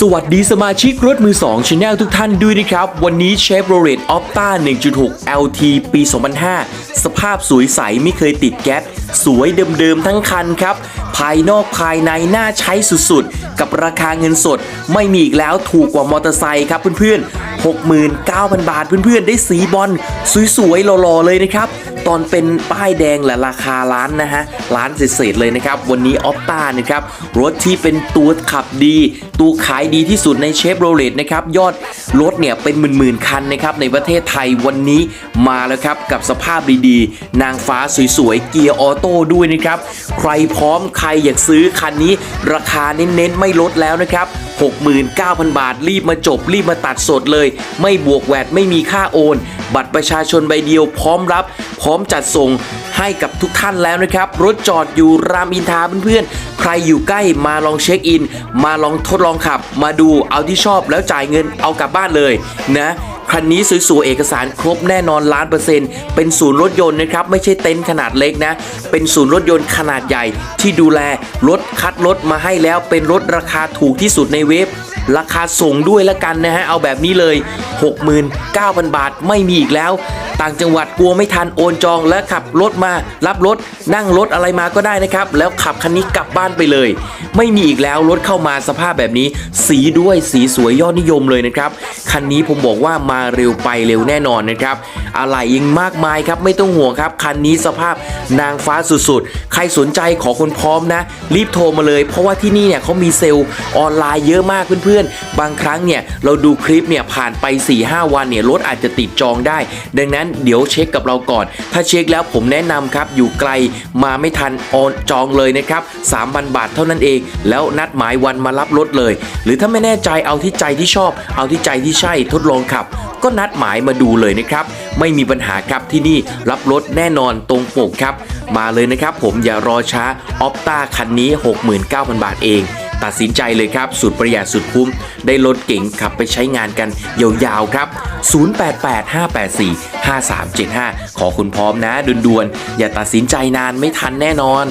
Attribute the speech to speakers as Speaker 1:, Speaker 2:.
Speaker 1: สวัสดีสมาชิกรถมือ2ชาแนลทุกท่านด้วยนะครับ วันนี้เชฟโรเลตออฟต้า1.6 LT ปี 2005 สภาพสวยใสไม่เคยติดแก๊สสวยเดิมๆทั้งคันครับ ภายนอกภายในน่าใช้สุดๆ กับราคาเงินสด ไม่มีอีกแล้วถูกกว่ามอเตอร์ไซค์ครับเพื่อนๆ 69,000 บาทเพื่อนๆ ได้สีบอลสวยๆหล่อๆเลยนะครับ ตอนเป็นป้ายแดงแหละราคาล้านนะฮะล้านเศษเลยนะครับ วันนี้ออฟต้านะครับรถที่เป็นตัวขับดี ตัวขายดีที่สุดในเชฟโรเลตนะครับยอดรถเนี่ยเป็นหมื่นๆคันนะครับในประเทศไทยวันนี้มาแล้วครับกับสภาพดีๆ นางฟ้าสวยๆ เกียร์ออโต้ด้วยนะครับ ใครพร้อมใครอยากซื้อคันนี้ ราคาเน้นๆ ไม่ลดแล้วนะครับ69,000 บาท รีบมาจบ รีบมาตัดสดเลย ไม่บวกแวดไม่มีค่าโอน บัตรประชาชนใบเดียวพร้อมรับพร้อมจัดส่งให้กับทุกท่านแล้วนะครับ รถจอดอยู่รามอินทราเพื่อนๆ ใครอยู่ใกล้มาลองเช็คอิน มาลองทดลองขับ มาดูเอาที่ชอบแล้วจ่ายเงินเอากลับบ้านเลยนะคันนี้สวยๆเอกสารครบแน่นอนล้านเปอร์เซ็นต์เป็นศูนย์รถยนต์นะครับ ไม่ใช่เต็นท์ขนาดเล็กนะ เป็นศูนย์รถยนต์ขนาดใหญ่ ที่ดูแลรถคัดรถมาให้แล้วเป็นรถราคาถูกที่สุดในเว็บ ราคาส่งด้วยละกันนะฮะ เอาแบบนี้เลย 69,000 บาทไม่มีอีกแล้ว ต่างจังหวัดกลัวไม่ทันโอนจอง และขับรถมารับรถนั่งรถอะไรมาก็ได้นะครับ แล้วขับคันนี้กลับบ้านไปเลย ไม่มีอีกแล้วรถเข้ามาสภาพแบบนี้ สีด้วยสีสวยยอดนิยมเลยนะครับคันนี้ผมบอกว่ามาเร็วไปเร็วแน่นอนนะครับอะไรยังมากมายครับไม่ต้องห่วงครับคันนี้สภาพนางฟ้าสุดๆ ใครสนใจขอคนพร้อมนะ รีบโทรมาเลย เพราะว่าที่นี่เนี่ยเขามีเซลล์ออนไลน์เยอะมากเพื่อนๆ บางครั้งเนี่ยเราดูคลิปเนี่ยผ่านไป 4-5 วันเนี่ยรถอาจจะติดจองได้ ดังนั้นเดี๋ยวเช็คกับเราก่อน ถ้าเช็คแล้วผมแนะนำครับ อยู่ไกลมาไม่ทันออนจองเลยนะครับ3,000 บาทเท่านั้นเอง แล้วนัดหมายวันมารับรถเลย หรือถ้าไม่แน่ใจเอาที่ใจที่ชอบ เอาที่ใจที่ใช่ทดลองขับ ก็นัดหมายมาดูเลยนะครับ ไม่มีปัญหาครับที่นี่รับรถแน่นอนตรงปกครับ มาเลยนะครับผมอย่ารอช้าออฟต้าคันนี้ 69,000 บาทเอง ตัดสินใจเลยครับสุดประหยัดสุดคุ้ม ได้รถเก๋งขับไปใช้งานกันยาวๆครับ 0885845375 ขอคุณพร้อมนะด่วนๆอย่าตัดสินใจนานไม่ทันแน่นอน